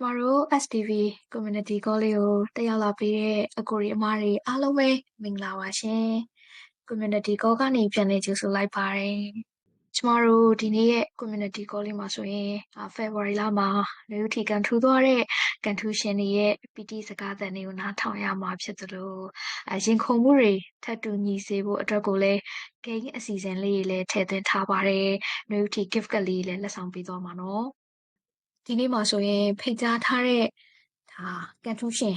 ကျမတို့ STV Community Call လေးကိုတက်ရောက်လာပေးတဲ့အကိုတွေအမတွေအားလုံးပဲမင်္ဂလာပါရှင် Community Call ကနေပြန်လည်ကြိုဆိုလိုက်ပါတယ်ကျမတို့ဒီနေ့ရဲ့ community call လေးမှာဆိုရင်အာ February လမှာနယူးထီကန်ထူသွားတဲ့ကန်ထူရှင်တွေရဲ့ပီတိစကားသံတွေကိုနားထောင်ရမှာဖြစ်သလိုအရင်ခုန်မှုတွေထပ်တူညီစေဖို့အတွက်ကိုလည်း game အစီအစဉ်လေးတွေလည်းထည့်သွင်းထားပါတယ်နယူးထီ gift ကလေးလည်းလက်ဆောင်ပေးသွားမှာနော် ဒီနေ့မှာဆိုရင်ဖိတ်ကြားထားတဲ့ဒါကန်ထူရှင်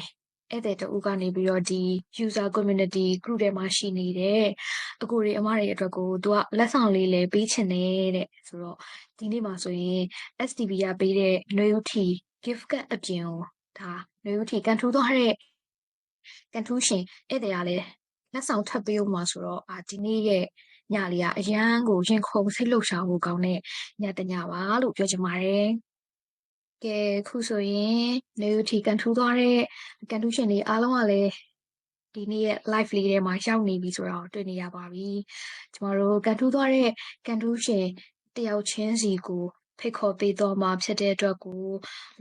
ဧည့်သည်တဦးကနေပြီးတော့ဒီ user community group ထဲမှာရှိနေတဲ့အကိုတွေအမတွေအတွက်ကိုသူကလက်ဆောင်လေးလည်းပေးချင်တယ်တဲ့ဆိုတော့ဒီနေ့မှာဆိုရင် STB ကပေးတဲ့နွေဦးထီ gift card အပြင်ကိုဒါနွေဦးထီကန်ထူးသွားတဲ့ကန်ထူးရှင်ဧည့်သည်ကလည်းလက်ဆောင်ထပ်ပေးဦးမှာဆိုတော့အာဒီနေ့ရဲ့ညလေးကအရန်ကိုရင်ခုန်စိတ်လှုပ်ရှားဖို့ကောင်းတဲ့ညတညပါလို့ပြောချင်ပါတယ် ကဲခုဆိုရင်နေဦးထီကန်ထူးသွားတဲ့ကန်ထူးရှင်တွေအားလုံးကလည်းဒီနေ့ရဲ့ live လေးထဲမှာရောက်နေပြီဆိုတော့တွေ့နေရပါပြီကျမတို့ကန်ထူးသွားတဲ့ကန်ထူးရှင်တယောက်ချင်းစီကိုဖိတ်ခေါ်ပေးတော့မှာဖြစ်တဲ့အတွက်ကို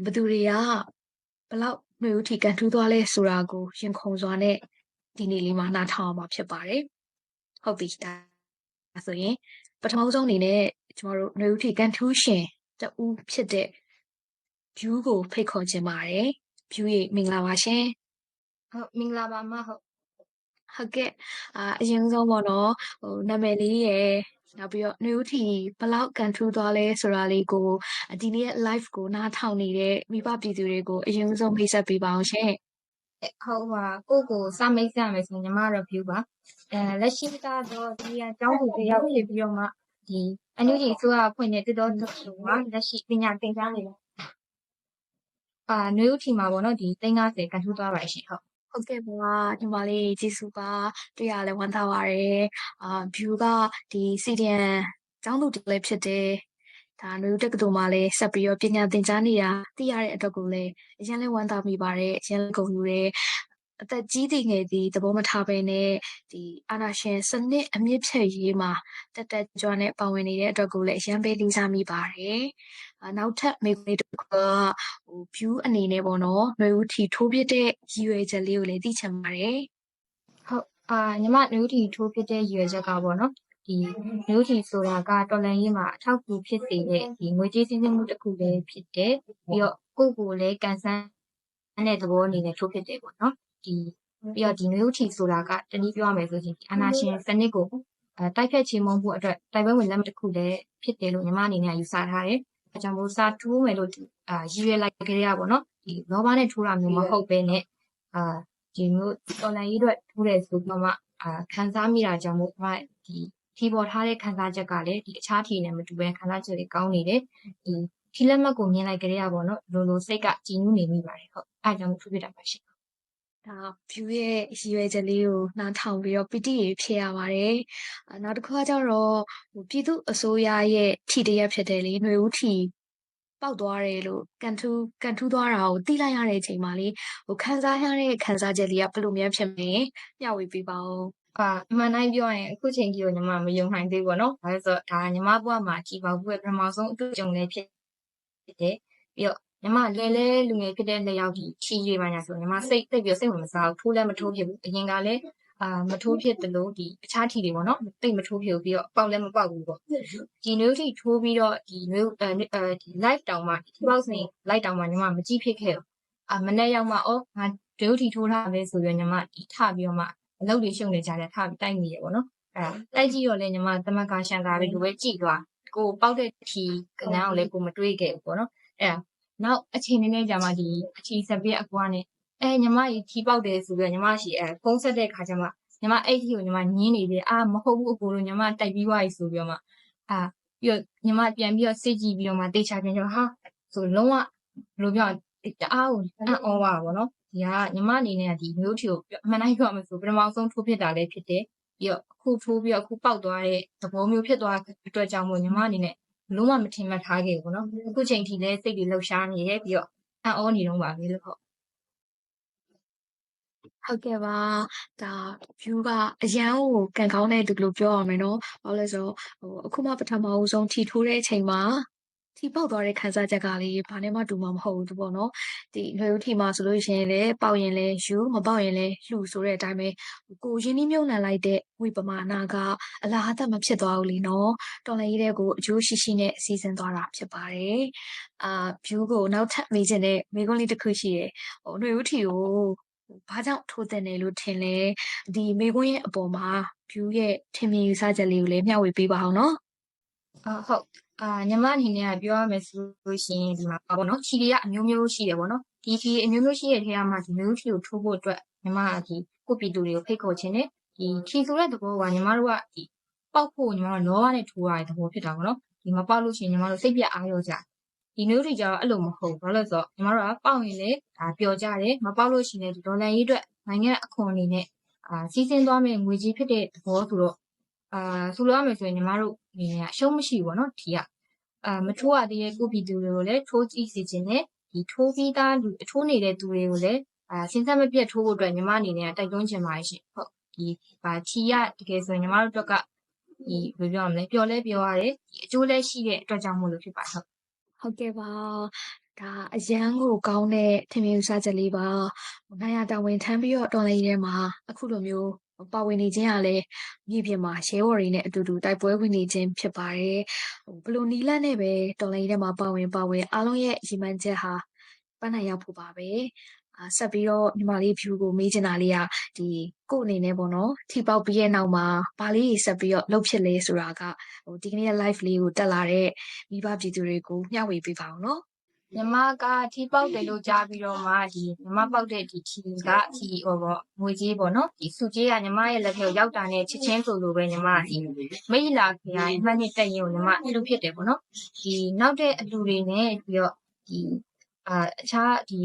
ဘသူတွေကဘလောက်နေဦးထီကန်ထူးသွားလဲဆိုတာကိုရင်ခုန်စွာနဲ့ဒီနေ့လေးမှာနားထောင်အောင်မှာဖြစ်ပါတယ်ဟုတ်ပြီဒါဆိုရင်ပထမဆုံးအနေနဲ့ကျမတို့နေဦးထီကန်ထူးရှင်တူဖြစ်တဲ့ view ကိုဖိတ်ခေါ်ခြင်းပါတယ် view ရေမင်္ဂလာပါရှင်ဟုတ်မင်္ဂလာပါအမဟုတ်ဟုတ်ကဲ့အာအရင်ဆုံးပေါ့နော်ဟိုနာမည်လေးရယ်နောက်ပြီးတော့နှွေဦးထီဘလောက်ကန်ထူးသွားလဲဆိုတာလေးကိုဒီနေ့ရဲ့ live ကိုနားထောင်နေတဲ့မိဘပြည်သူတွေကိုအရင်ဆုံးမိတ်ဆက်ပေးပါအောင်ရှင်အဲ့ဟုတ်ပါကိုယ့်ကိုစမိတ်ဆက်မယ်ဆိုရင်ညီမတို့ view ပါအဲလက်ရှိကတော့ဒီအကြောင်းကိုတယောက်ဖြစ်ပြီးတော့မှဒီအနုကြီးဆိုရဖွင့်တဲ့တတော်တော်ကလက်ရှိပညာသင်ကြားနေတယ် အာနွေဦးထီမှာပေါ့နော်ဒီ350ကန်ထူးသွားပါရှင်ဟုတ်ဟုတ်ကဲ့ပါညီမလေးကျေးဇူးပါတွေ့ရလဲဝမ်းသာပါတယ်အာ view ကဒီ CDN ကျောင်းသူတစ်လည်းဖြစ်တယ်ဒါနွေဦးတက္ကသိုလ်မှာလည်းဆက်ပြီးတော့ပညာသင်ကြားနေတာသိရတဲ့အတွက်ကိုလည်းအရင်လဲဝမ်းသာမိပါတယ်အရင်လည်းဂုဏ်ယူတယ် အသက်ကြီးတည်ငယ်သည်သဘောမထားဘဲနဲ့ဒီအာနာရှင်စနစ်အမြင့်ဖြတ်ရေးမှာတက်တက်ကြွနဲ့ပါဝင်နေတဲ့အတွက်ကိုလည်းအရင်ပဲလေးစားမိပါတယ်။အာနောက်ထပ်မိခွေတစ်ခုကဟို view အနေနဲ့ပေါ့နော်။ຫນွေဦးထီထိုးပြတဲ့ရည်ရွယ်ချက်လေးကိုလည်းသိချင်ပါတယ်ဟုတ်အာညီမနွေဦးထီထိုးဖြစ်တဲ့ရည်ရွယ်ချက်ကပေါ့နော်ဒီနွေဦးထီဆိုတာကတော်လန်ရေးမှာအထောက်အကူဖြစ်စေတဲ့ဒီငွေကြေးစည်းစိမ်မှုတစ်ခုလည်းဖြစ်တယ်ပြီးတော့ကိုယ့်ကိုယ်လည်းကန်ဆန်းတဲ့သဘောအနေနဲ့ထိုးဖြစ်တယ်ပေါ့နော် ဒီပြီးတော့ဒီနွေဦးထီဆိုတာကတနည်းပြောရမယ်ဆိုရင်ဒီအာနာရှင်စနစ်ကိုအဲတိုက်ဖြတ်ချေမှုန်းဖို့အတွက်တိုက်ပွဲဝင်လက်မှတ်တစ်ခုလည်းဖြစ်တယ်လို့ညီမအနေနဲ့ယူဆထားတယ်။အဲကြောင့်မို့စာထိုးမယ်လို့အာရည်ရွယ်လိုက်ကြရပါတော့။ဒီလောဘနဲ့ထိုးတာမျိုးမဟုတ်ဘဲနဲ့အာဒီမျိုးတော်လန်ရေးအတွက်ထိုးတယ်ဆိုတော့မှအာခံစားမိတာကြောင့်မို့ဒီဒီထီပေါ်ထားတဲ့ခံစားချက်ကလည်းဒီအခြားထီနဲ့မတူဘဲခံစားချက်တွေကောင်းနေတယ်။ဒီထီလက်မှတ်ကိုမြင်လိုက်ကြရပါတော့။လိုလိုစိတ်ကကြည်နူးနေမိပါတယ်ဟုတ်။အဲကြောင့်ထိုးပြတာပါရှင်။ ဒါ view ရဲ့ရည်ရွယ်ချက်လေးကိုနားထောင်ပြီးတော့ပီတိရေဖြစ်ရပါတယ်။အာနောက်တစ်ခုကကျတော့ဟိုပြည်သူအစိုးရရဲ့ထီတရက်ဖြစ်တယ်လေຫນွေဦးထီပေါက်သွားတယ်လို့ကန်ထူးကန်ထူးသွားတာကိုသိလိုက်ရတဲ့အချိန်မှာလေဟိုခံစားရတဲ့ခံစားချက်လေးကဘယ်လိုများဖြစ်မလဲမျှဝေပေးပါဦးအာအမှန်တိုင်းပြောရင်အခုချိန်ကြီးကိုညီမမယုံနိုင်သေးဘူးပေါ့နော်။ဒါဆိုတော့ဒါညီမဘဝမှာကြည်ပါဘူးရဲ့ပထမဆုံးအတွေ့အကြုံလေးဖြစ်ဖြစ်တယ်။ပြီးတော့ ညီမလဲလဲလူငယ်ဖြစ်တဲ့လက်ရောက်ဒီချီရွေးပါညာဆိုညီမစိတ်သိပ်ပြီးစိတ်ဝင်မစားဘူးထိုးလည်းမထိုးဖြစ်ဘူး။အရင်ကလည်းအာမထိုးဖြစ်တယ်လို့ဒီအခြားထီတွေပေါ့နော်တိတ်မထိုးဖြစ်ဘူးပြီးတော့ပေါက်လည်းမပေါက်ဘူးပေါ့ဒီနွေးထီထိုးပြီးတော့ဒီနွေးအဲဒီ live တောင်မှဒီပေါက်စင် live တောင်မှညီမမကြည့်ဖြစ်ခဲ့ဘူးအာမနေ့ရောက်မှအော်ငါဒွေးထီထိုးထားပဲဆိုပြီးညီမဒီထပြီးတော့မှအလုပ်တွေရှုံနေကြတယ်ထပြီးတိုက်မိရပေါ့နော်အဲတိုက်ကြည့်တော့လေညီမသမက်ကရှန်ကာပဲလူပဲကြည့်သွားကိုပေါက်တဲ့ထီကနန်းကိုလည်းကိုမတွေးခဲ့ဘူးပေါ့နော်အဲ နောက်အချိန်နည်းနည်းကြာမှဒီအချီဆက်ပြအကွာနဲ့အဲညီမကြီးထီပေါက်တယ်ဆိုပြီးတော့ညီမရှိအဲဖုန်းဆက်တဲ့ခါကျမှညီမအဲ့ဒီကိုညီမညင်းနေတယ်အာမဟုတ်ဘူးအကိုတို့ညီမတိုက်ပြီးွားပြီဆိုပြီးတော့မှအာပြီးတော့ညီမပြန်ပြီးတော့စိတ်ကြည့်ပြီးတော့မှတေချာပြန်ကျဟာဆိုလုံးဝဘယ်လိုပြောတအားကိုအံ့ဩပါဘောနော်ဒီကညီမအနေနဲ့ဒီမျိုးထီကိုအမှန်တိုင်းပြောမှဆိုပထမဆုံးထိုးဖြစ်တာလည်းဖြစ်တယ်ပြီးတော့အခုထိုးပြီးတော့အခုပေါက်သွားတဲ့သဘောမျိုးဖြစ်သွားအတွက်ကြောင့်မို့ညီမအနေနဲ့ လုံးဝမထင်မှတ်ထားခဲ့ဘူးနော်အခုချိန်ထိလည်းစိတ်တွေလှုပ်ရှားနေရဲ့ပြီးတော့အံ့ဩနေတော့ပါပဲလို့ဟုတ်ဟုတ်ကဲ့ပါဒါ view ကအရန်ကိုကန်ကောင်းတဲ့လူလို့ပြောရမယ်နော်ဘာလို့လဲဆိုတော့ဟိုအခုမှပထမဦးဆုံးထီထိုးတဲ့အချိန်မှာ ထ ထီပေါက်သွားတဲ့ခံစားချက်ကလေဘာနဲ့မှတူမှာမဟုတ်ဘူးပေါ့နော်ဒီຫນွေဦးထီမှာဆိုလို့ရှိရင်လည်းပေါက်ရင်လည်းယူမပေါက်ရင်လည်းလှူဆိုတဲ့အတိုင်းပဲကိုရင်းနှီးမြုပ်နှံလိုက်တဲ့ဝိပမာဏကအလားအသက်မဖြစ်သွားဘူးလीနော်တော်လည်းရေးတဲ့ကိုအကျိုးရှိရှိနဲ့စီစဉ်သွားတာဖြစ်ပါတယ်အာ view ကိုနောက်ထပ်မေးချင်တဲ့မေးခွန်းလေးတစ်ခုရှိတယ်ဟိုຫນွေဦးထီကိုဘာကြောင့်ထိုးတဲ့နေလို့ထင်လဲဒီမေခွန်းရဲ့အပေါ်မှာ view ရဲ့ထင်မြင်ယူဆချက်လေးကိုလည်းမျှဝေပေးပါအောင်နော် အာဟုတ်အာညီမအနေနဲ့ကပြောရမယ်ဆိုလို့ရှိရင်ဒီမှာပါပေါ့နော်ခြေတွေကအမျိုးမျိုးရှိတယ်ပေါ့နော်ဒီခြေအမျိုးမျိုးရှိတဲ့ထဲမှာဒီမျိုးခြေကိုထိုးဖို့အတွက်ညီမကဒီကိုပီတူတွေကိုဖိတ်ခေါ်ခြင်းနဲ့ဒီခြေဆိုတဲ့သဘောကညီမတို့ကဒီပေါက်ဖို့ညီမတို့လောရနဲ့ထိုးရတဲ့သဘောဖြစ်တာပေါ့နော်ဒီမပေါက်လို့ရှိရင်ညီမတို့စိတ်ပြအားရောကြဒီမျိုးတွေကြတော့အဲ့လိုမဟုတ်ဘာလို့လဲဆိုတော့ညီမတို့ကပေါက်ရင်လေဒါပျော်ကြတယ်မပေါက်လို့ရှိရင်ဒီဒေါ်လာရေးအတွက်နိုင်ငံအခွန်အနေနဲ့အာစီးစင်းသွားမယ့်ငွေကြီးဖြစ်တဲ့သဘောဆိုတော့အာဆိုလိုရမယ်ဆိုရင်ညီမတို့ အနေနဲ့အရှုံးမရှိဘူးပေါ့နော်ဒီကအာမထိုးရသေးတဲ့ကိုပြည်သူတွေကိုလည်းထိုးကြည့်စီခြင်းနဲ့ဒီထိုးပြီးသားလူထိုးနေတဲ့သူတွေကိုလည်းအာစဉ်ဆက်မပြတ်ထိုးဖို့အတွက်ညီမအနေနဲ့တိုက်တွန်းချင်ပါတယ်ရှင်ဟုတ်ဒီပါချီရတကယ်ဆိုရင်ညီမတို့အတွက်ကဒီဘယ်လိုပြောရမလဲပျော်လဲပျော်ရတယ်ဒီအကျိုးလဲရှိတဲ့အတွက်ကြောင့်မို့လို့ဖြစ်ပါတယ်ဟုတ်ဟုတ်ကဲ့ပါဒါအရန်ကိုကောင်းတဲ့ထင်မြင်ယူဆချက်လေးပါနိုင်ရတာဝန်ထမ်းပြီးတော့တော်လေးထဲမှာအခုလိုမျိုး ပါဝင်နေခြင်းကလည်းမြေပြင်မှာရဲဘော်တွေနဲ့အတူတူတိုက်ပွဲဝင်နေခြင်းဖြစ်ပါတယ်ဟိုဘလို့နီလန့်နဲ့ပဲတော်လေးထဲမှာပါဝင်ပါဝင်အားလုံးရဲ့ရည်မှန်းချက်ဟာပန်းနိုင်ရောက်ဖို့ပါပဲအာဆက်ပြီးတော့ညီမလေး view ကိုမေးချင်တာလေးကဒီကို့အနေနဲ့ပေါ့နော်ထိပေါက်ပြီးရဲ့နောက်မှာဘာလေးဆက်ပြီးတော့လှုပ်ဖြစ်လဲဆိုတာကဟိုဒီကနေ့ live လေးကိုတက်လာတဲ့မိဘပြည်သူတွေကိုမျှဝေပေးပါအောင်နော် ညီမကထီပေါက်တယ်လို့ကြားပြီးတော့မှဒီညီမပေါက်တဲ့ဒီထီကထီဟောပေါ့ငွေကြီးပေါ့နော်ဒီစုကြီးကညီမရဲ့လက်ထဲကိုရောက်တာနဲ့ချစ်ချင်းဆိုလိုပဲညီမဒီမိလာခရိုင်မှတ်နှစ်တက်ရင်ကိုညီမအဲ့လိုဖြစ်တယ်ပေါ့နော်ဒီနောက်တဲ့အလူတွေနဲ့ပြီးတော့ဒီအာအခြားဒီ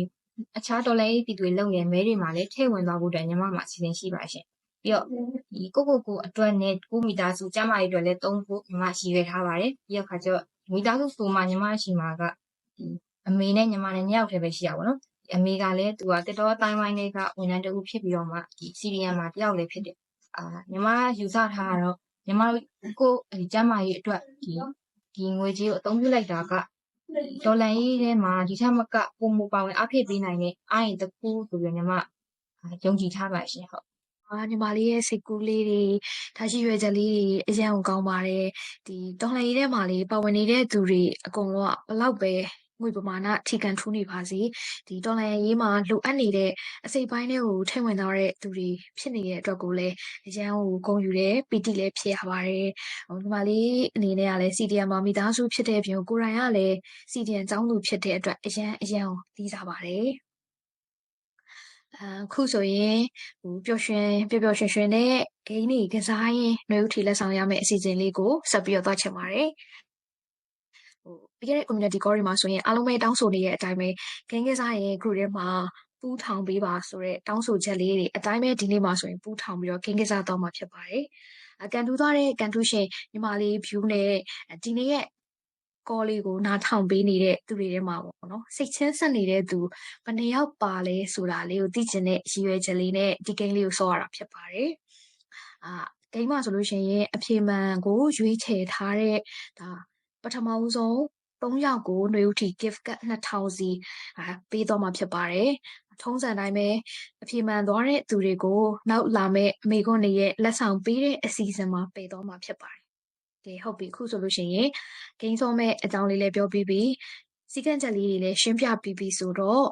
အခြားတော်လည်းပြည်သူတွေလုံရမဲတွေမှာလည်းထည့်ဝင်သွားဖို့အတွက်ညီမမှာအစီအစဉ်ရှိပါရှင်ပြီးတော့ဒီကိုကိုကိုအတွက်နဲ့ကိုမိသားစုကျမကြီးအတွက်လည်းသုံးဖို့ညီမရှိရွယ်ထားပါတယ်ပြီးတော့ခါကျတော့မိသားစုဆိုမှညီမရှိမှာကဒီ အမေနဲ့ညီမနဲ့နှစ်ယောက်တည်းပဲရှိရပါတော့။အမေကလည်းသူကတက်တော်တိုင်းဝိုင်းလေးကဝန်ထမ်းတဦးဖြစ်ပြီးတော့မှဒီစီရီယံမှာတယောက်လည်းဖြစ်တယ်။အာညီမယူဆထားတာတော့ညီမတို့ကိုဒီကျမ်းမာရေးအတွက်ဒီဒီငွေကြေးကိုအသုံးပြုလိုက်တာကဒေါ်လာရေးထဲမှာဒီထက်မကပုံမပါဝင်အဖြစ်ပေးနိုင်တဲ့အားရင်တစ်ခုဆိုပြီးညီမယုံကြည်ထားပါရှင်ဟုတ်အာညီမလေးရဲ့စိတ်ကူးလေးတွေဒါရှိရွယ်ချက်လေးတွေအရင်ကကောင်းပါတယ်ဒီတော်လှန်ရေးထဲမှာလေးပါဝင်နေတဲ့သူတွေအကုန်လုံးကဘလောက်ပဲ ငွေပမာဏထိကန်ထူးနေပါစေဒီတော်လှန်ရေးမှာလိုအပ်နေတဲ့အစိပ်ပိုင်းတွေကိုထိဝင်သွားတဲ့သူတွေဖြစ်နေတဲ့အတွက်ကိုလည်းအရင်ကဂုဏ်ယူတယ်ပီတိလည်းဖြစ်ရပါတယ်ဟိုညီမလေးအနေနဲ့ကလည်း CDM မှာမိသားစုဖြစ်တဲ့အပြင်ကိုယ်တိုင်ကလည်း CDM ចောင်းသူဖြစ်တဲ့အတွက်အရင်အရင်ကိုသိစားပါတယ်အခုဆိုရင်ဟိုပျော်ရွှင်ပျော်ပျော်ရွှင်ရွှင်နဲ့ဂိမ်းတွေကစားရင်ຫນွေဦးထီလက်ဆောင်ရမယ့်အစီအစဉ်လေးကိုဆက်ပြီးတော့သွားချင်ပါတယ်ဟို ပြီးခဲ့တဲ့ community call တွေမှာဆိုရင်အားလုံးပဲတောင်းဆိုနေတဲ့အတိုင်းပဲဂိမ်းကစားရင် group ထဲမှာပူးထောင်ပေးပါဆိုတဲ့တောင်းဆိုချက်လေးတွေအတိုင်းပဲဒီနေ့မှာဆိုရင်ပူးထောင်ပြီးတော့ဂိမ်းကစားတော့မှာဖြစ်ပါတယ်အကန်တူးသွားတဲ့ကန်တူးရှင်ညီမလေး view နဲ့ဒီနေ့ရဲ့ call လေးကိုနားထောင်ပေးနေတဲ့သူတွေထဲမှာပေါ့နော်စိတ်ချင်းဆက်နေတဲ့သူဘယ်နှယောက်ပါလဲဆိုတာလေးကိုသိချင်တဲ့ရည်ရွယ်ချက်လေးနဲ့ဒီ game လေးကိုဆော့ရတာဖြစ်ပါတယ်အာ game မှာဆိုလို့ရှိရင်အဖြေမှန်ကိုရွေးချယ်ထားတဲ့ဒါပထမဦးဆုံး 3ယောက်ကိုຫນွေဦးထီ gift card 2000စီအာပေးတော့မှာဖြစ်ပါတယ်ထုံးစံတိုင်းပဲအဖြေမှန်သွားတဲ့သူတွေကိုနောက်လာမဲ့အမေခွန်းတွေရဲ့လက်ဆောင်ပေးတဲ့အစီအစဉ်မှာပေးတော့မှာဖြစ်ပါတယ်ကဲဟုတ်ပြီအခုဆိုလို့ရှိရင်ဂိမ်းဆုံးမဲ့အကြောင်းလေးလည်းပြောပြီးပြီစီကံချက်လေးတွေလည်းရှင်းပြပြီးပြီဆိုတော့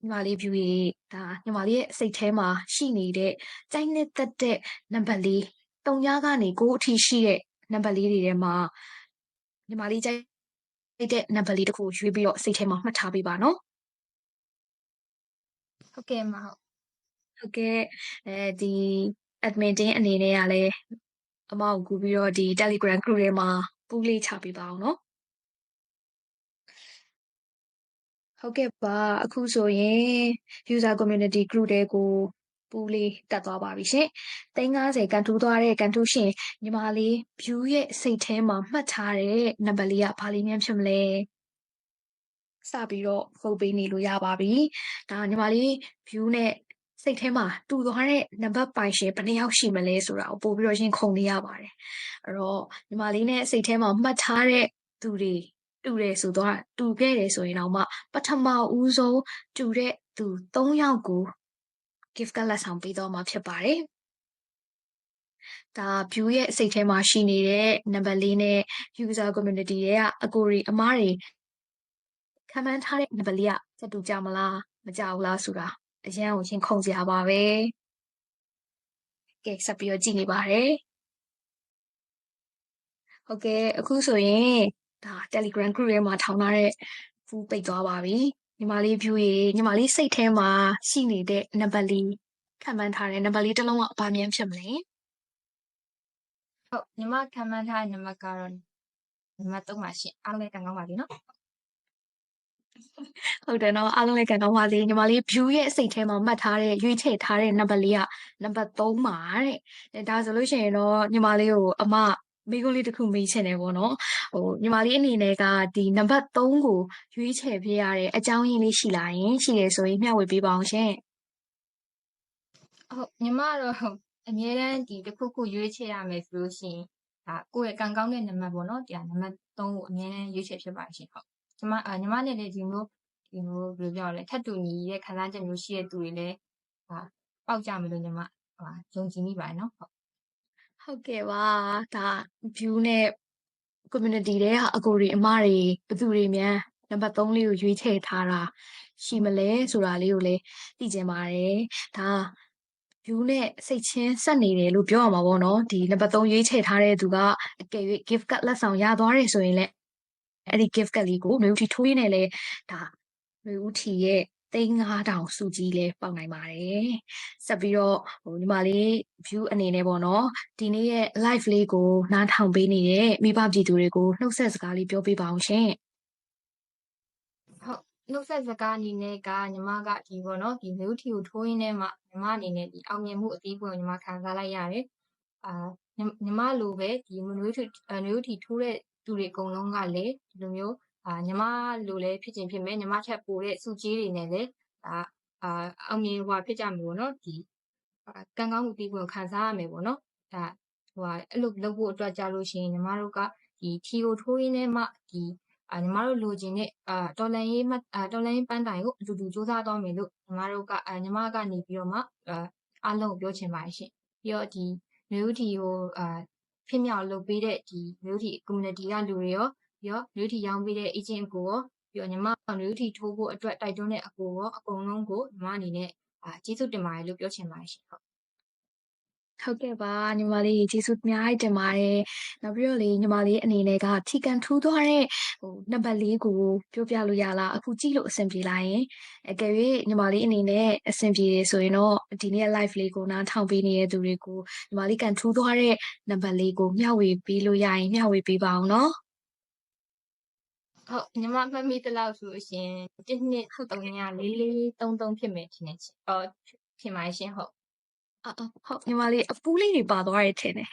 ညီမလေး view ရေဒါညီမလေးရဲ့စိတ်ထဲမှာရှိနေတဲ့ကြိုက်နှစ်သက်တဲ့နံပါတ်လေးတုံညာကနေကိုအထိရှိတဲ့နံပါတ်လေးတွေထဲမှာညီမလေးကြိုက် တဲ့နံပါတ်လေးတစ်ခုရွေးပြီးတော့စိတ်ထဲမှာမှတ်ထားပေးပါနော်ဟုတ်ကဲ့မဟုတ်ဟုတ်ကဲ့အဲဒီ admin team အနေနဲ့ကလည်းအမကိုကူပြီးတော့ဒီ Telegram group ထဲမှာပူးလေးချပေးပါအောင်နော်ဟုတ်ကဲ့ပါအခုဆိုရင် user community group တဲကို ပူးလေးတက်သွားပါပြီရှင်350ကန်ထူးသွားတဲ့ကန်ထူးရှင်ညီမလေး view ရဲ့စိတ်ထဲမှာမှတ်ထားတဲ့နံပါတ်လေးကဘာလေးများဖြစ်မလဲစပြီးတော့ဖုတ်ပေးနေလို့ရပါပြီဒါညီမလေး view နဲ့စိတ်ထဲမှာတူသွားတဲ့နံပါတ်ပိုင်ရှင်ဘယ်နှယောက်ရှိမလဲဆိုတာကိုပို့ပြီးတော့ရင်ခုန်နေရပါတယ်အဲ့တော့ညီမလေးနဲ့စိတ်ထဲမှာမှတ်ထားတဲ့သူတွေတတူတယ်ဆိုတော့တူခဲ့တယ်ဆိုရင်တော့မှပထမဦးဆုံးတူတဲ့သူ၃ယောက်ကို gift card လက်ဆောင်ပေးတော့မှာဖြစ်ပါတယ်ဒါ view ရဲ့စိတ်ထဲမှာရှိနေတဲ့ number ၄နဲ့ user community တွေကအကိုရီအမားတွေခံမှန်းထားတဲ့ number လေးကစတူကြမလားမကြဘူးလားဆိုတာအရန်ကိုရင်ခုန်စရာပါပဲကဲဆက်ပြီးတော့ကြည့်နေပါတယ်ဟုတ်ကဲ့အခုဆိုရင်ဒါ Telegram group ထဲမှာထောင်ထားတဲ့ full ပိတ်သွားပါပြီ ညီမလေး view ရေညီမလေးစိတ်ထဲမှာရှိနေတဲ့ number လေးခံမှန်းထားတဲ့ number လေးတစ်လုံးကဘာမြန်ဖြစ်မလဲဟုတ်ညီမခံမှန်းထားတဲ့နံပါတ်ကတော့နံပါတ်3ပါရှင်အားလုံးလည်းကံကောင်းပါစေနော်ဟုတ်တယ်နော်အားလုံးလည်းကံကောင်းပါစေညီမလေး view ရဲ့စိတ်ထဲမှာမှတ်ထားတဲ့ရွေးချယ်ထားတဲ့ number လေးက number 3ပါတဲ့ဒါဆိုလို့ရှိရင်တော့ညီမလေးကိုအမ မိကုန်းလေးတစ်ခုမေးချင်တယ်ပေါ့နော်ဟိုညီမလေးအနေနဲ့ကဒီ number 3ကိုရွေးချယ်ပြရတဲ့အကြောင်းရင်းလေးရှိလာရင်ရှိတယ်ဆိုရင်မျှဝေပေးပါအောင်ရှင်ဟုတ်ညီမကတော့အမြဲတမ်းဒီတစ်ခုခုရွေးချယ်ရမယ်ဆိုလို့ရှိရင်ဒါကိုယ့်ရဲ့ကံကောင်းတဲ့နံပါတ်ပေါ့နော်ဒီကနံပါတ်3ကိုအမြဲတမ်းရွေးချယ်ဖြစ်ပါရှင်ဟုတ်ညီမအာညီမနဲ့လည်းဒီမျိုးဒီမျိုးဘယ်လိုပြောရလဲထပ်တူညီရဲ့ခံစားချက်မျိုးရှိတဲ့သူတွေလည်းဟာပေါက်ကြမယ်လို့ညီမဟာယုံကြည်မိပါတယ်နော်ဟုတ် ဟုတ်ကဲ့ပါဒါ view နဲ့ community တွေကအကိုတွေအမတွေဘယ်သူတွေများနံပါတ်3လေးကိုရွေးချယ်ထားတာရှိမလဲဆိုတာလေးကိုလည်းသိချင်ပါတယ်ဒါ view နဲ့စိတ်ချင်းဆက်နေတယ်လို့ပြောရမှာပေါ့နော်ဒီနံပါတ်3ရွေးချယ်ထားတဲ့သူကအကယ်၍ gift card လက်ဆောင်ရသွားတယ်ဆိုရင်လည်းအဲ့ဒီ gift card လေးကိုမျိုးထီထိုးရင်းနဲ့လည်းဒါမျိုးထီရဲ့ သိန်း9000စုကြီးလဲပေါက်နိုင်ပါတယ်ဆက်ပြီးတော့ဟိုညီမလေး view အနေနဲ့ပေါ့နော်ဒီနေ့ရဲ့ live လေးကိုနားထောင်ပေးနေတဲ့မိဘပြည်သူတွေကိုနှုတ်ဆက်စကားလေးပြောပေးပါအောင်ရှင်ဟုတ်နှုတ်ဆက်စကားအနေနဲ့ကညီမကဒီပေါ့နော်ဒီမျိုးထီကိုထိုးရင်းနဲ့မှညီမအနေနဲ့ဒီအောင်မြင်မှုအသေးပွင့်ကိုညီမခံစားလိုက်ရတယ်အာညီညီမလိုပဲဒီမျိုးထီအမျိုးထီထိုးတဲ့သူတွေအကုန်လုံးကလည်းဒီလိုမျိုး အာညီမလိုလည်းဖြစ်ချင်းဖြစ်မယ်ညီမထက်ပိုတဲ့စုကြီးတွေနဲ့လည်းဒါအာအောင်မြင်ဟွာဖြစ်ကြမယ်ပေါ့နော်ဒီအာကံကောင်းမှုအသေးပွင့်ကိုခံစားရမယ်ပေါ့နော်ဒါဟိုဟာအဲ့လိုလုပ်ဖို့အတွက်ကြလို့ရှိရင်ညီမတို့ကဒီထီကိုထိုးရင်းနဲ့မှဒီအာညီမတို့လိုချင်တဲ့အာတော်လန်ရေးမအာတော်လန်ရေးပန်းတိုင်ကိုအတူတူစူးစမ်းသွားမယ်လို့ညီမတို့ကအာညီမကနေပြီးတော့မှအာအားလုံးကိုပြောချင်ပါတယ်ရှင်ပြီးတော့ဒီမျိုးထီကိုအာဖြစ်မြောက်လုပ်ပေးတဲ့ဒီမျိုးထီ community ကလူတွေရော ပြီးတော့မျိုးထီရောင်းပေးတဲ့ agent ကိုရောပြီးတော့ညီမမျိုးထီထိုးဖို့အတွက်တိုက်တွန်းတဲ့အကိုရောအကုန်လုံးကိုညီမအနေနဲ့အာကျေးဇူးတင်ပါတယ်လို့ပြောချင်ပါတယ်ရှင်ဟုတ်ဟုတ်ကဲ့ပါညီမလေးကျေးဇူးအများကြီးတင်ပါတယ်နောက်ပြီးတော့လေညီမလေးအနေနဲ့ကထီကန်ထူးသွားတဲ့ဟိုနံပါတ်လေးကိုပြောပြလို့ရလားအခုကြည့်လို့အဆင်ပြေလားယင်အကယ်၍ညီမလေးအနေနဲ့အဆင်ပြေတယ်ဆိုရင်တော့ဒီနေ့ live လေးကိုနားထောင်ပေးနေတဲ့သူတွေကိုညီမလေးကန်ထူးသွားတဲ့နံပါတ်လေးကိုမျှဝေပေးလို့ရရင်မျှဝေပေးပါအောင်နော် ဟုတ်ညီမမှတ်မိသလောက်ဆိုလို့ရှရင်1နှစ်343ဖြစ်မယ်ထင်တယ်ရှင်အော်ဖြစ်ပါရှင်ဟုတ်အော်အော်ဟုတ်ညီမလေးအပူးလေးတွေပါသွားရထင်တယ်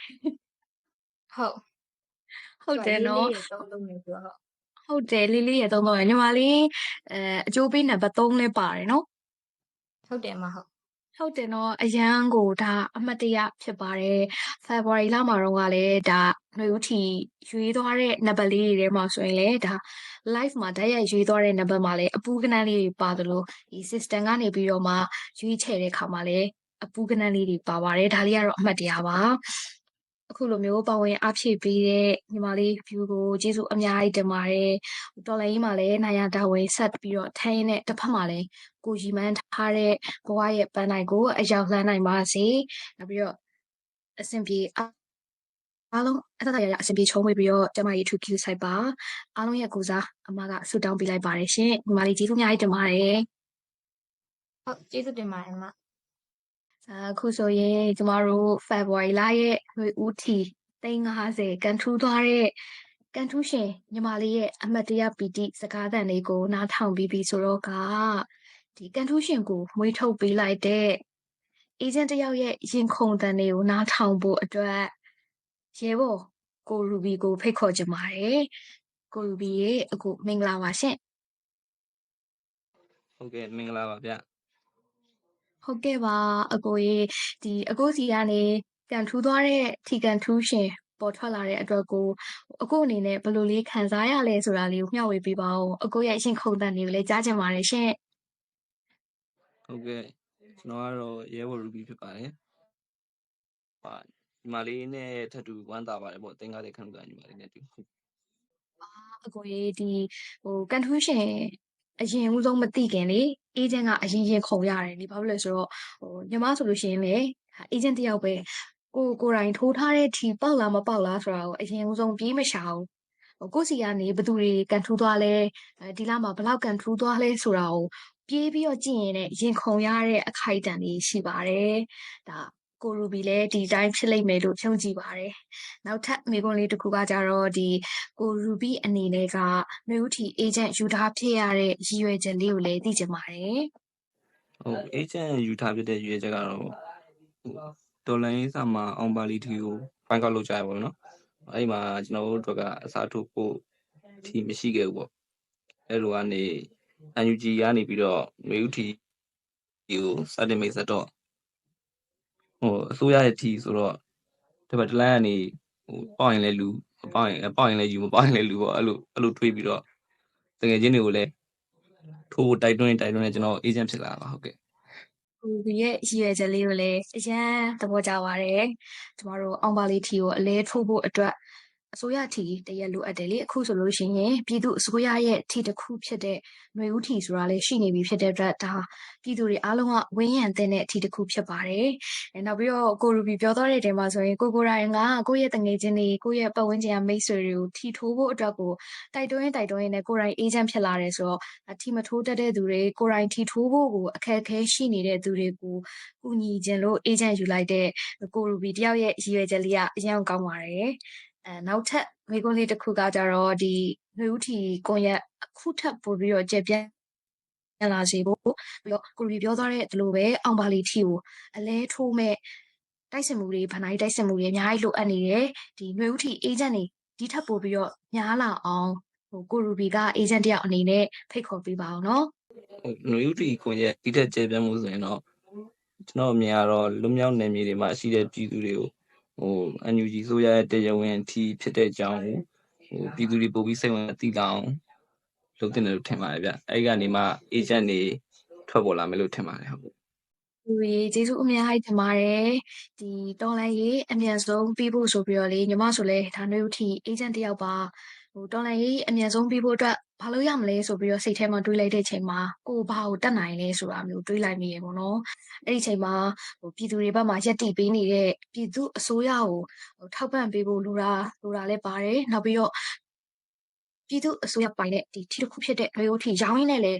ဟုတ်ဟုတ်တယ်နော်သုံးလုံးနေဆိုတော့ဟုတ်တယ်လေးလေးရဲ့သုံးတော့ညီမလေးအဲအကျိုးပေးနံပါတ်3လည်းပါတယ်နော်ဟုတ်တယ်မဟုတ် ဟုတ်တယ်နော်အရန်ကိုဒါအမှတ်တရဖြစ်ပါတယ် February လမှာတော့ကလည်းဒါຫນွေဦးထီရွေးသွားတဲ့နံပါတ်လေးတွေထဲမှာဆိုရင်လည်းဒါ live မှာဓာတ်ရိုက်ရွေးသွားတဲ့နံပါတ်မှာလည်းအပူကနန်းလေးတွေပါသလိုဒီ system ကနေပြီးတော့မှရွေးချယ်တဲ့ခါမှာလည်းအပူကနန်းလေးတွေပါပါတယ်ဒါလေးကတော့အမှတ်တရပါ အခုလိုမျိုးပဝင်အဖြစ်ပေးတဲ့ညီမလေး view ကိုကျေးဇူးအများကြီးတင်ပါတယ်တော်လိုင်းကြီးမှာလည်းနိုင်ရတာဝင်ဆက်ပြီးတော့ထိုင်းတဲ့တစ်ဖက်မှာလည်းကိုရီမန်းထားတဲ့ဘဝရဲ့ပန်းတိုင်ကိုအရောက်လှမ်းနိုင်ပါစေ။နောက်ပြီးတော့အဆင်ပြေအားအားလုံးအသက်တာရရအဆင်ပြေချုံးဝေးပြီးတော့ကျမကြီးထူကျူဆိုင်ပါအားလုံးရဲ့ကိုစားအမကဆုတောင်းပေးလိုက်ပါတယ်ရှင်ညီမလေးကျေးဇူးအများကြီးတင်ပါတယ်ဟုတ်ကျေးဇူးတင်ပါတယ်မ အခုဆိုရင်ကျမတို့ February လရဲ့ຫນွေဦးထီ350ကန်ထူးသွားတဲ့ကန်ထူးရှင်ညီမလေးရဲ့အမတ်တရပီတိစကားသံလေးကိုနားထောင်ပြီးပြီဆိုတော့ကဒီကန်ထူးရှင်ကိုမွေးထုတ်ပေးလိုက်တဲ့အေဂျင့်တစ်ယောက်ရဲ့ရင်ခုန်တန်တွေကိုနားထောင်ဖို့အတွက်ရဲဘော်ကိုရူဘီကိုဖိတ်ခေါ်ကြပါတယ်ကိုရူဘီရေအခုမင်္ဂလာပါရှင်ဟုတ်ကဲ့မင်္ဂလာပါဗျ ဟုတ်ကဲ့ပါအကိုရေဒီအကိုစီကနေကန်ထူးသွားတဲ့ထီကန်ထူးရှင်ပေါ်ထွက်လာတဲ့အတွက်ကိုအကိုအနေနဲ့ဘယ်လိုလေးခံစားရလဲဆိုတာလေးကိုမျှဝေပေးပါဦးအကိုရဲ့အရှင်ခုန်တန်တွေကိုလည်းကြားချင်ပါတယ်ရှင်ဟုတ်ကဲ့ကျွန်တော်ကတော့ရဲဘော်ရူဘီဖြစ်ပါတယ်ဟာညီမလေးနဲ့ထပ်တူဝမ်းသာပါတယ်ပေါ့တင်ကားတဲ့ခံလူကညီမလေးနဲ့တူဟုတ်အကိုရေဒီဟိုကန်ထူးရှင် အရင်ဦးဆုံးမသိခင်လေအေဂျင့်ကအရင်ရင်ခုံရတယ်လေဘာလို့လဲဆိုတော့ဟိုညီမဆိုလို့ရှိရင်လေအေဂျင့်တယောက်ပဲကိုကိုယ်တိုင်ထိုးထားတဲ့ထီပေါက်လားမပေါက်လားဆိုတာကိုအရင်ဦးဆုံးပြေးမရှာဘူးဟိုကိုယ့်စီကနေဘယ်သူတွေကန်ထူးသွားလဲအဲဒီလမှာဘယ်လောက်ကန်ထူးသွားလဲဆိုတာကိုပြေးပြီးတော့ကြည့်ရင်လည်းရင်ခုန်ရတဲ့အခိုက်အတန့်လေးရှိပါတယ်ဒါ ကိုရူဘီလည်းဒီတိုင်းဖြစ်လိမ့်မယ်လို့ဖြုံးကြည့်ပါတယ်နောက်ထပ်မိကွန်းလေးတစ်ခုကကြတော့ဒီကိုရူဘီအနေနဲ့ကနွေဦးထီအေဂျင့်ယူထားဖြစ်ရတဲ့ရည်ရွယ်ချက်လေးကိုလည်းသိချင်ပါတယ်ဟုတ်အေဂျင့်ယူထားဖြစ်တဲ့ရွေးချက်ကတော့ဟိုဒေါ်လာရင်းစာမှာအောင်ပါလီထီကိုဘန်ကောက်လောက်ကြရပါတော့နော်အဲ့ဒီမှာကျွန်တော်တို့တို့ကအစားထိုးဖို့ထီမရှိခဲ့ဘူးပေါ့အဲ့လိုကနေ NUG ကနေပြီးတော့မေဦးထီကိုစတင်မိတ်ဆက်တော့ ဟိုအစိုးရရဲ့ထီဆိုတော့ဒီဘက်တလန်းကနေဟိုပေါက်ရင်လည်းလူမပေါက်ရင်ပေါက်ရင်လည်းယူမပေါက်ရင်လည်းလူပေါ့အဲ့လိုအဲ့လိုတွေးပြီးတော့တကယ်ချင်းတွေကိုလည်းထိုးဖို့တိုက်တွန်းရင်တိုက်တွန်းရင်ကျွန်တော်အေဂျင့်ဖြစ်လာတာပါဟုတ်ကဲ့ကိုရူဘီရဲ့ရည်ရွယ်ချက်လေးကိုလည်းအရန်သဘောကျပါတယ်ကျမတို့အောင်ပါလီထီကိုအလဲထိုးဖို့အတွက် အစိုးရထီတရက်လိုအပ်တယ်လေအခုဆိုလို့ရှိရင်ပြည်သူအစိုးရရဲ့ထီတစ်ခုဖြစ်တဲ့ຫນွေဦးထီဆိုတာလည်းရှိနေပြီဖြစ်တဲ့အတွက်ဒါပြည်သူတွေအားလုံးကဝင်းရံတဲ့ထီတစ်ခုဖြစ်ပါတယ်အဲနောက်ပြီးတော့ကိုရူဘီပြောသွားတဲ့တဲမှာဆိုရင်ကိုကိုရိုင်းကကိုယ့်ရဲ့တငယ်ချင်းတွေကိုယ့်ရဲ့ပတ်ဝန်းကျင်ကမိတ်ဆွေတွေကိုထီထိုးဖို့အတွက်ကိုတိုက်တွန်းရင်တိုက်တွန်းရင်လည်းကိုရိုင်းအေဂျင့်ဖြစ်လာတယ်ဆိုတော့ဒါထီမထိုးတတ်တဲ့သူတွေကိုရိုင်းထီထိုးဖို့ကိုအခက်အခဲရှိနေတဲ့သူတွေကိုကူညီခြင်းလို့အေဂျင့်ယူလိုက်တဲ့ကိုရူဘီတယောက်ရဲ့ရည်ရွယ်ချက်လေးကအရင်ကောင်းပါတယ် အဲနောက်ထပ်မိကုန်းလေးတစ်ခုကကြတော့ဒီနှွေဦးထီကွန်ရက်အခုထပ်ပို့ပြီးတော့ကျေပြန့်ပြန်လာစေဖို့ပြီးတော့ကိုရီပြောသွားတဲ့ဒီလိုပဲအောင်ပါလီထီကိုအလဲထိုးမဲ့တိုက်စင်မှုတွေဗန်နိုင်တိုက်စင်မှုတွေအများကြီးလိုအပ်နေတယ်ဒီနှွေဦးထီအေဂျင့်တွေဒီထပ်ပို့ပြီးတော့များလာအောင်ဟိုကိုရူဘီကအေဂျင့်တယောက်အနေနဲ့ဖိတ်ခေါ်ပေးပါအောင်နော်ဟိုနွေဦးတီကွန်ရက်ဒီထက်ကျေပြတ်မှုဆိုရင်တော့ကျွန်တော်အမြင်ကတော့လွတ်မြောက်နယ်မြေတွေမှာရှိတဲ့ပြည်သူတွေကို ဟို NUG ဆိုရတဲ့တရားဝင်အထီးဖြစ်တဲ့အကြောင်းကိုဟိုပြည်သူတွေပို့ပြီးစိတ်ဝင်သိလာအောင်လုပ်တင်တယ်လို့ထင်ပါတယ်ဗျအဲ့ဒီကနေမှအေဂျင့်တွေထွက်ပေါ်လာမယ်လို့ထင်ပါတယ်ဟုတ်လူတွေကျေးဇူးအများကြီးတင်ပါတယ်ဒီတော်လိုင်းရေးအမြန်ဆုံးပြီးဖို့ဆိုပြီးတော့လေညီမဆိုလဲဒါနှွေဦးထီအေဂျင့်တယောက်ပါ ဟိုတော်လိုင်းရေးအမြန်ဆုံးပြီးဖို့အတွက်ဘာလို့ရမလဲဆိုပြီးတော့စိတ်ထဲမှာတွေးလိုက်တဲ့ချိန်မှာကိုယ်ဘာကိုတတ်နိုင်လဲဆိုတာမျိုးတွေးလိုက်မိရေပေါ့နော်အဲ့ဒီချိန်မှာဟိုပြည်သူတွေဘက်မှာရက်တီပေးနေတဲ့ပြည်သူအစိုးရကိုဟိုထောက်ပံ့ပေးဖို့လိုတာလိုတာလည်းပါတယ်နောက်ပြီးတော့ပြည်သူအစိုးရပိုင်တဲ့ဒီထီတစ်ခုဖြစ်တဲ့နှွေဦးထီရောင်းရင်းနဲ့လေ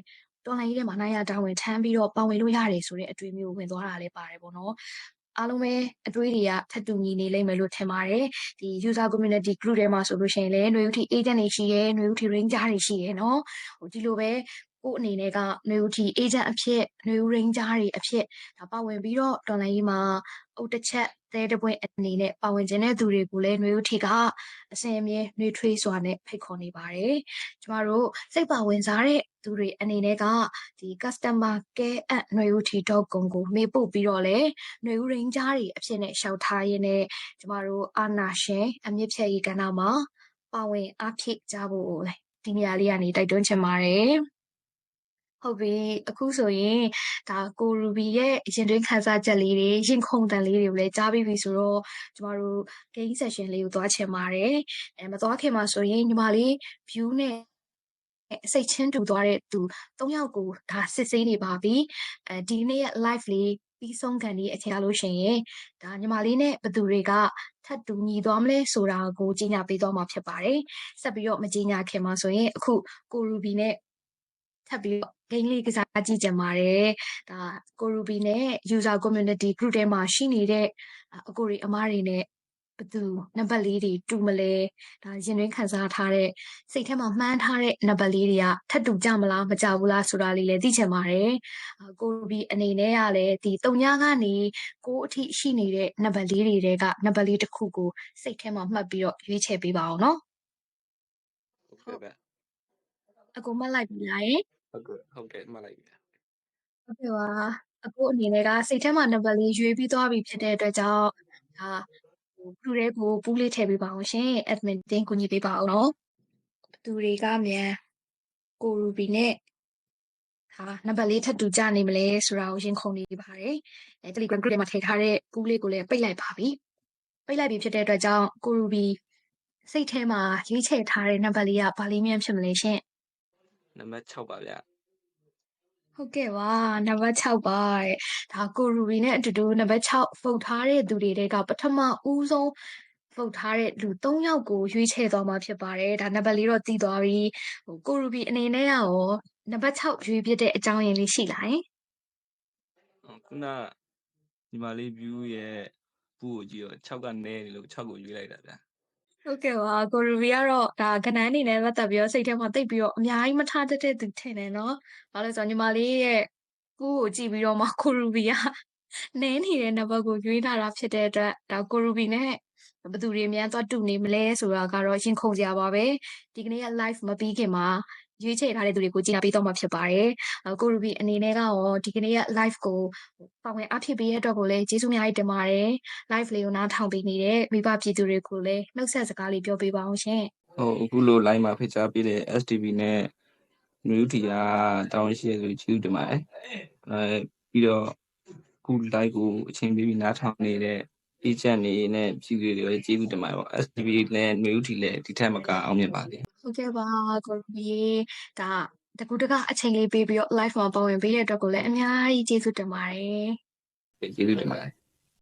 တော်လိုင်းရေးထဲမှာနိုင်ရတာဝန်ထမ်းပြီးတော့ပါဝင်လို့ရတယ်ဆိုတဲ့အတွေ့အမျိုးဝင်သွားတာလည်းပါတယ်ပေါ့နော် အားလုံးပဲအတွေးတွေကထပ်တူညီနေလိမ့်မယ်လို့ထင်ပါတယ်ဒီ user community group ထဲမှာဆိုလို့ရှိရင်လည်းຫນွေဦးထီ agent တွေရှိရဲຫນွေဦးထီ ranger တွေရှိရဲเนาะဟိုဒီလိုပဲကို့အနေနဲ့ကຫນွေဦးထီ agent အဖြစ်ຫນွေဦး ranger တွေအဖြစ်ဒါပါဝင်ပြီးတော့တော်လိုင်းရေးမှာအုတ်တစ်ချက် သေးတပွင့်အနေနဲ့ပါဝင်ခြင်းတဲ့သူတွေကိုလည်းနှွေဦးထီကအစဉ်အမြဲနှွေထွေးစွာနဲ့ဖိတ်ခေါ်နေပါတယ်။ကျမတို့စိတ်ပါဝင်စားတဲ့သူတွေအနေနဲ့ကဒီ customer care@nueut.com ကိုမေးပို့ပြီးတော့လေ new ranger တွေအဖြစ်နဲ့ရှောက်ထားရင်းနဲ့ကျမတို့အာနာရှင်အမြင့်ဖြည့်ရေးကဏ္ဍမှာပါဝင်အားဖြည့်ကြဖို့လေဒီနေရာလေးကနေတိုက်တွန်းချင်ပါတယ်။ ဟုတ်ပြီအခုဆိုရင်ဒါကိုရူဘီရဲ့ရင်တွင်းခန်းစားချက်လေးတွေရင်ခုန်တန်လေးတွေကိုလည်းကြားပြီးပြီဆိုတော့ကျမတို့ game session လေးကိုသွားချင်ပါတယ်အဲမသွားခင်မှာဆိုရင်ညီမလေး view နဲ့စိတ်ချင်းတူသွားတဲ့သူ၃ယောက်ကိုဒါစစ်ဆေးနေပါပြီအဲဒီနေ့ရဲ့ live လေးပြီးဆုံးခံဒီအချိန်လာလို့ရှိရင်ဒါညီမလေးနဲ့ဘသူတွေကထပ်တူညီသွားမလဲဆိုတာကိုကြီးညာပေးသွားမှာဖြစ်ပါတယ်ဆက်ပြီးတော့မကြီးညာခင်မှာဆိုရင်အခုကိုရူဘီနဲ့ ထပ်ပြီးတော့ game လေးကစားကြည့်ကြပါတယ်ဒါကိုရူဘီနဲ့ user community group ထဲမှာရှိနေတဲ့အကိုတွေအမားတွေနဲ့ဘသူနံပါတ်လေးတွေတူမလဲဒါရင်တွင်းခံစားထားတဲ့စိတ်ထဲမှာမှန်းထားတဲ့နံပါတ်လေးတွေကထပ်တူကြမလားမကြဘူးလားဆိုတာလေးလည်းသိချင်ပါတယ်အာကိုရူဘီအနေနဲ့ကလည်းဒီတုံညာကနေကိုအထိရှိနေတဲ့နံပါတ်လေးတွေကနံပါတ်လေးတစ်ခုကိုစိတ်ထဲမှာမှတ်ပြီးတော့ရွေးချယ်ပေးပါအောင်နော်ဟုတ်ကဲ့ဗျအကူမှတ်လိုက်ပြီလားယင် ဟုတ်ကဲ့ဟုတ်ကဲ့မှတ်လိုက်ပြီဗျဟုတ်ကဲ့ပါအခုအနေနဲ့ကစိတ်ထဲမှာနံပါတ်လေးရွေးပြီးသွားပြီဖြစ်တဲ့အတွက်ကြောင့်ဒါဟိုလူတွေကိုပူးလေးထည့်ပေးပါအောင်ရှင် admin တင်ကူညီပေးပါအောင်နော်ဘသူတွေကမြန်ကိုရူဘီနဲ့ဟာနံပါတ်လေးထပ်တူကြနေမလဲဆိုတာကိုရင်ခုန်နေပါတယ်အဲ Telegram group ထဲမှာထည့်ထားတဲ့ပူးလေးကိုလည်းပိတ်လိုက်ပါပြီပိတ်လိုက်ပြီဖြစ်တဲ့အတွက်ကြောင့်ကိုရူဘီစိတ်ထဲမှာရွေးချယ်ထားတဲ့နံပါတ်လေးကဘာလေးမြန်ဖြစ်မလဲရှင် နံပါတ်6ပါဗျဟုတ်ကဲ့ပါနံပါတ်6ပါတဲ့ဒါကိုရူဘီနဲ့အတူတူနံပါတ်6ဖုတ်ထားတဲ့သူတွေတဲကပထမဦးဆုံးဖုတ်ထားတဲ့လူ3ယောက်ကိုရွေးချယ်သွားမှာဖြစ်ပါတယ်ဒါနံပါတ်လေးတော့တည်သွားပြီဟိုကိုရူဘီအနေနဲ့ကရောနံပါတ်6ရွေးပြတဲ့အကြောင်းရင်းလေးရှိလားယင်ဟုတ်ခုနညီမလေး view ရဲ့ပူကိုကြည့်တော့6ကနဲနေလို့6ကိုရွေးလိုက်တာဗျ ဟုတ်ကဲ့ပါကိုရူဘီကတော့ဒါကဏ္ဍအနေနဲ့ပတ်သက်ပြီးတော့စိတ်ထဲမှာတိတ်ပြီးတော့အများကြီးမထားတတ်တဲ့သူထင်တယ်နော်ဘာလို့လဲဆိုတော့ညီမလေးရဲ့ကူကိုကြည့်ပြီးတော့မှကိုရူဘီကနဲနေတဲ့နံပါတ်ကိုရွေးထားတာဖြစ်တဲ့အတွက်ဒါကိုရူဘီနဲ့ ဘယ်သူတွေအများသွားတူနေမလဲဆိုတာကတော့ရင်ခုန်စရာပါပဲဒီကနေ့က live မပြီးခင်မှာရွေးချယ်ထားတဲ့သူတွေကိုကြည်နာပေးတော့မှာဖြစ်ပါတယ်အကိုရူဘီအနေနဲ့ကရောဒီကနေ့က live ကိုပါဝင်အဖြစ်ပေးရတဲ့အတွက်ကိုလည်းကျေးဇူးအများကြီးတင်ပါတယ် live လေးကိုနားထောင်ပေးနေတဲ့မိဘပြည်သူတွေကိုလည်းနှုတ်ဆက်စကားလေးပြောပေးပါအောင်ရှင်ဟုတ်အခုလို line မှာဖိတ်ကြားပေးတဲ့ STV နဲ့ New T ကတောင်းရှိရဆိုကျေးဇူးတင်ပါတယ်အဲပြီးတော့အခု live ကိုအချိန်ပေးပြီးနားထောင်နေတဲ့ agent တွေနဲ့ပြည်သူတွေလည်းကျေးဇူးတင်ပါတယ်ပေါ့ STV နဲ့ New T လည်းဒီထက်မကအောင်မြင်ပါစေဟုတ်ကဲ့ပါကိုရူဘီဒါတကူတကအချိန်လေးပေးပြီးတော့ live မှာပါဝင်ပေးတဲ့အတွက်ကိုလည်းအများကြီးကျေးဇူးတင်ပါတယ်ကျေးဇူးတင်ပါတယ်